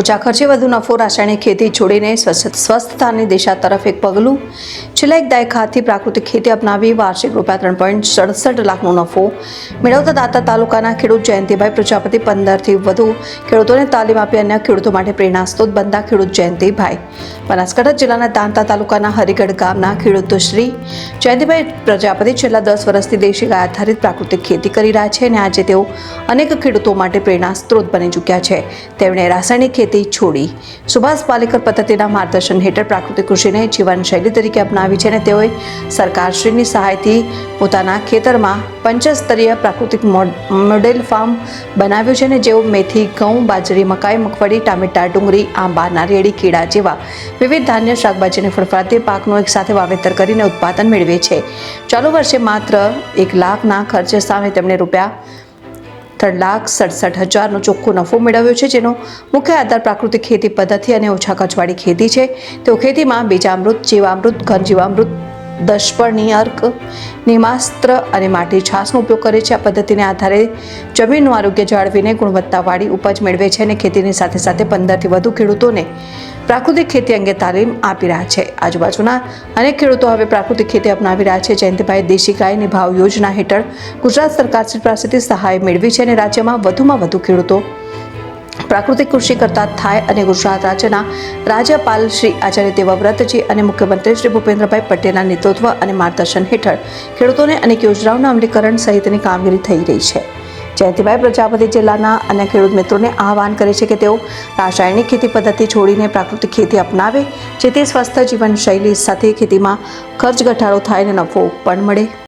ઓછા ખર્ચે વધુ નફો રાસાયણિક ખેતી છોડીને સ્વસ્થતાની દિશા તરફ એક પગલું. છેલ્લા એક દાયકાથી પ્રાકૃતિક ખેતી અપનાવી વાર્ષિક રૂપિયા ત્રણ પોઈન્ટ સડસઠ લાખનો નફો મેળવતા દાતા તાલુકાના ખેડૂત જયંતિભાઈ પ્રજાપતિ પંદરથી વધુ ખેડૂતોને તાલીમ આપી અન્ય ખેડૂતો માટે પ્રેરણાસ્ત્રોત બનતા ખેડૂત જયંતિભાઈ. બનાસકાંઠા જિલ્લાના દાંતા તાલુકાના હરિગઢ ગામના ખેડૂતો શ્રી જયંતિભાઈ પ્રજાપતિ છેલ્લા દસ વર્ષથી દેશી ગાય આધારિત પ્રાકૃતિક ખેતી કરી રહ્યા છે અને આજે તેઓ અનેક ખેડૂતો માટે પ્રેરણા સ્ત્રોત બની ચૂક્યા છે. તેમણે રાસાયણિક ખેતી છોડી. સુભાષ પાલેકર પદ્ધતિના માર્ગદર્શન હેઠળ પ્રાકૃતિક કૃષિને જીવનશૈલી તરીકે અપનાવી છે અને તેઓએ સરકારશ્રીની સહાયથી પોતાના ખેતરમાં પંચસ્તરીય પ્રાકૃતિક મોડ- મોડેલ ફાર્મ બનાવ્યું છે અને જેઓ મેથી, ઘઉં, બાજરી, મકાઈ, મગફળી, ટામેટા, ડુંગળી, આંબા, નારિયેળી, કેળા જેવા વિવિધ ધાન્ય શાકભાજી અને ફળફળાતી પાકનું એકસાથે વાવેતર કરીને ઉત્પાદન મેળવે છે. ચાલુ વર્ષે માત્ર એક લાખના ખર્ચે સામે તેમણે રૂપિયા ત્રણ લાખ સડસઠ હજારનો ચોખ્ખો નફો મેળવ્યો છે, જેનો મુખ્ય આધાર પ્રાકૃતિક ખેતી પદ્ધતિ અને ઓછા ખર્ચવાળી ખેતી છે. તેઓ ખેતીમાં બીજામૃત, જીવામૃત ઘન જીવામૃત દશપર્ણી અર્ક, નિમાસ્ત્ર અને માટી છાસનો ઉપયોગ કરે છે. આ પદ્ધતિને આધારે જમીનનું આરોગ્ય જાળવીને ગુણવત્તાવાળી ઉપજ મેળવે છે અને ખેતીની સાથે સાથે પંદરથી વધુ ખેડૂતોને પ્રાકૃતિક ખેતી અંગે તાલીમ આપી રહ્યા છે. આજુબાજુના અનેક ખેડૂતો હવે પ્રાકૃતિક ખેતી અપનાવી રહ્યા છે. જયંતિભાઈ દેશી ગાયની ભાવ યોજના હેઠળ ગુજરાત સરકાર પાસેથી સહાય મેળવી છે અને રાજ્યમાં વધુમાં વધુ ખેડૂતો પ્રાકૃતિક કૃષિ કરતા થાય અને ગુજરાત રાજ્યના રાજ્યપાલ શ્રી આચાર્ય દેવવ્રતજી અને મુખ્યમંત્રી શ્રી ભૂપેન્દ્રભાઈ પટેલના નેતૃત્વ અને માર્ગદર્શન હેઠળ ખેડૂતોને અનેક યોજનાઓના અમલીકરણ સહિતની કામગીરી થઈ રહી છે. જયંતિભાઈ પ્રજાપતિ જિલ્લાના અન્ય ખેડૂત મિત્રોને આહવાન કરે છે કે તેઓ રાસાયણિક ખેતી પદ્ધતિ છોડીને પ્રાકૃતિક ખેતી અપનાવે, જેથી સ્વસ્થ જીવનશૈલી સાથે ખેતીમાં ખર્ચ ઘટાડો થાય અને નફો પણ મળે.